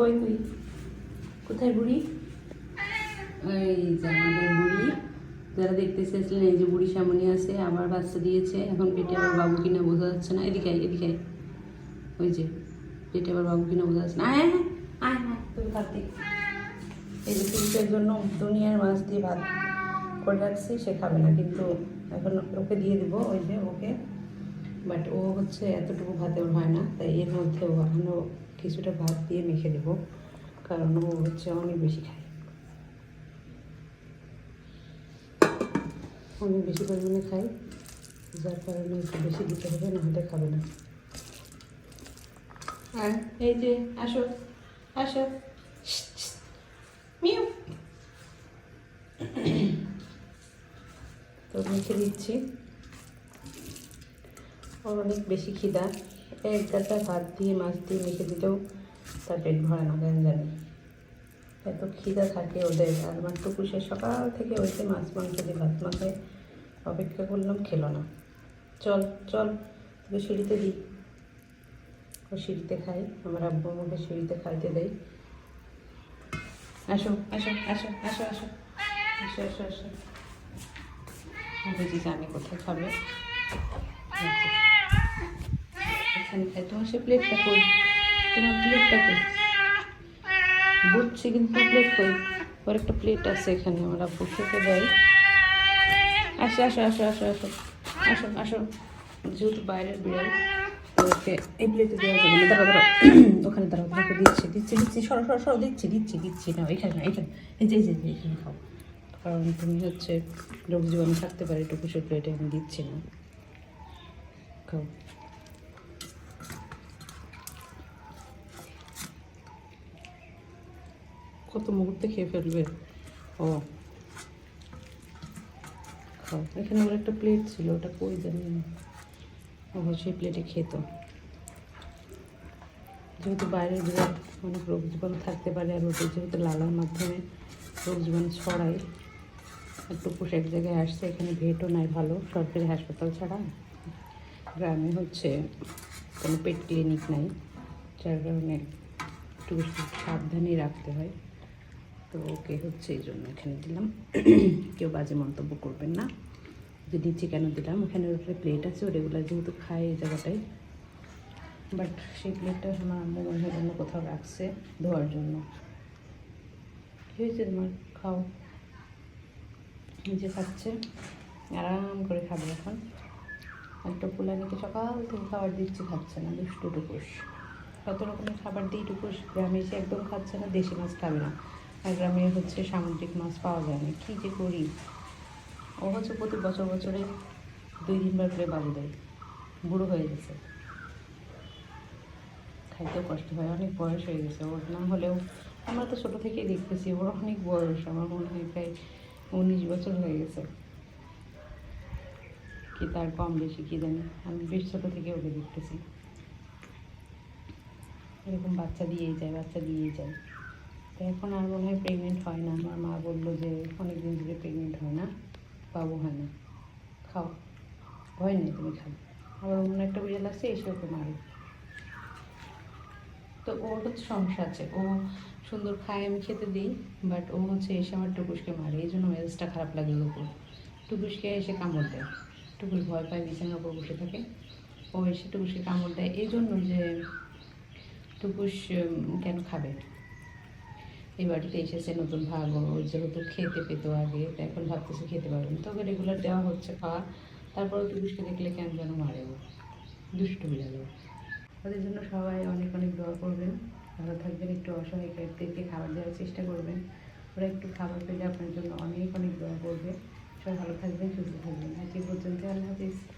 ওই তুই। কোথায় বুড়ি? যারা এই যে আছে, আবার বাচ্চা দিয়েছে, এখন বাবু বোঝা যাচ্ছে না। এদিকে এদিকে ওই যে বাবু বোঝা যাচ্ছে না। তুমি ভাত এই যে জন্য দুনিয়ার মাছ দিয়ে ভাত না। কিন্তু এখন ওকে দিয়ে দিব, ওই যে ওকে। বাট ও হচ্ছে এতটুকু ভাতে হয় না, তাই এর মধ্যে কিছুটা ভাত দিয়ে মেখে দেবো কারণ ও হচ্ছে অনেক বেশি খায়। অনেক বেশি পরিমাণে খাই যার কারণে একটু বেশি দিতে হবে না হলে খাবে না। আর এই যে আসো আসো। মিউ। তো মেখে দিচ্ছি। ওর অনেক বেশি খিদা। এক গাছা ভাত দিয়ে, মাছ দিয়ে মেখে দিলেও তার পেট ভরে না, কেন জানি? এত খিদা থাকে ওদের, আর আমার টুকুসে সকাল থেকে ওইতে মাছ মাংস দিয়ে ভাত মাখায়, অপেক্ষা করলাম খেলো না। চল চল, তোকে সিঁড়িতে দিই। ও সিঁড়িতে খাই আমার আব্বু আমাকে সিঁড়িতে খাইতে দেয়। আসো আসো আসো আসো আসো আসো আসো আসো। বুঝি জানি কোথায় খাবে। এখানে তোমার সে প্লেটটা কই? তোমার প্লেটটা কই? বুঝছি, কিন্তু প্লেট কই? ওর একটা প্লেট আছে এখানে আমার আব্বু খেতে দেয়। আসো আসো আসো আসো আসো। আসো আসো। যেহেতু বাইরের বিড়াল। ওকে, এই প্লেটে দেওয়া যাবে না। দাঁড়াও দাঁড়াও। ওখানে দাঁড়াও, তোমাকে দিচ্ছি দিচ্ছি দিচ্ছি। সরো সরো সরো, দিচ্ছি দিচ্ছি দিচ্ছি। না এখানে না এখানে। এই যে এই যে এখানে খাও। কারণ তুমি হচ্ছে রোগ জীবাণু থাকতে পারে একটু কুসের প্লেটে আমি দিচ্ছি না। খাও। কত মুহূর্তে খেয়ে ফেলবে? ও। খাও। এখানে ওর একটা প্লেট ছিল, ওটা কই জানি না। সেই প্লেটে খেত। যেহেতু বাইরের বিরাট অনেক রোগ জীবাণু থাকতে পারে আর ওদের যেহেতু লালার মাধ্যমে রোগ জীবাণু ছড়ায় আর টুকুস এক জায়গায় আসছে, এখানে ভেটও নাই ভালো। সরকারি হাসপাতাল ছাড়া। গ্রামে হচ্ছে কোনো পেট ক্লিনিক নাই, যার কারণে টুকুসকে সাবধানেই রাখতে হয়। তো ওকে হচ্ছে এই জন্য এখানে দিলাম। কেউ বাজে মন্তব্য করবেন না। যে নিচে কেন দিলাম? ওখানে ওখানে প্লেট আছে, ও রেগুলার যেহেতু খায় এই জায়গাটায়। বাট সেই প্লেটটা আমার আম্মু মনে হয় অন্য কোথাও রাখছে ধোয়ার জন্য। কী হয়েছে তোমার? খাও। নিজে খাচ্ছে। আরাম করে খাবে এখন। একটা ফুলানিকে সকাল থেকে খাবার দিচ্ছি, খাচ্ছে না, দুষ্টু টুকুস। কত রকমের খাবার দিই টুকুস? গ্রামে এসে একদম খাচ্ছে না, দেশি মাছ খাবে না। আর গ্রামে হচ্ছে সামুদ্রিক মাছ পাওয়া যায় না কী যে করি? ও হচ্ছে প্রতি বছর বছরে দুই তিনবার করে বাবু দেয়। বুড়ো হয়ে গেছে। খাইতেও কষ্ট হয়, অনেক বয়স হয়ে গেছে। ওর না হলেও আমরা তো ছোটো থেকেই দেখতেছি, ওর অনেক বয়স। আমার মনে হয় প্রায় উনিশ বছর হয়ে গেছে। কি তার কম বেশি কি জানি? আমি বেশ ছোটো থেকে ওকে দেখতেছি। এরকম বাচ্চা দিয়েই যায়, বাচ্চা দিয়েই যায়। এখন আর মনে হয় প্রেগনেন্ট হয় না। আমার মা বলল যে অনেক দিন ধরে প্রেগনেন্ট হয় না, বাবু হয় না। খাও। ভয় নেই তুমি খাও আবার অন্য একটা বিড়াল আছে, এসে ওকে মারে তো ওর হচ্ছে সমস্যা আছে। ও সুন্দর খায়, আমি খেতে দিই বাট ও হচ্ছে এসে আমার টুকুসকে মারে। এই জন্য মেজাজটা খারাপ লাগে ওর উপর। টুকুসকে এসে কামড় দেয়। টুকুস ভয় পায়, বিছানার উপর বসে থাকে। ও এসে টুকুসকে কামড় দেয়। এই জন্য যে টুকুস কেন খাবে? এই বাড়িতে এসেছে নতুন ভাগ যেহেতু খেতে পেত আগে, তো এখন ভাবতেছে খেতে পারবে না। তবে রেগুলার দেওয়া হচ্ছে খাওয়া তারপরে টুকুসকে দেখলে কেন যেন মারে ও। দুষ্টু বিড়াল। ওদের জন্য সবাই অনেক অনেক দোয়া করবেন। ভালো থাকবেন, একটু অসহায়দেরকে খাবার দেওয়ার চেষ্টা করবেন। ওরা একটু খাবার পেলে আপনার জন্য অনেক অনেক দোয়া করবে। সবাই ভালো থাকবেন, সুস্থ থাকবেন। আজকে পর্যন্ত আল্লাহ হাফিজ।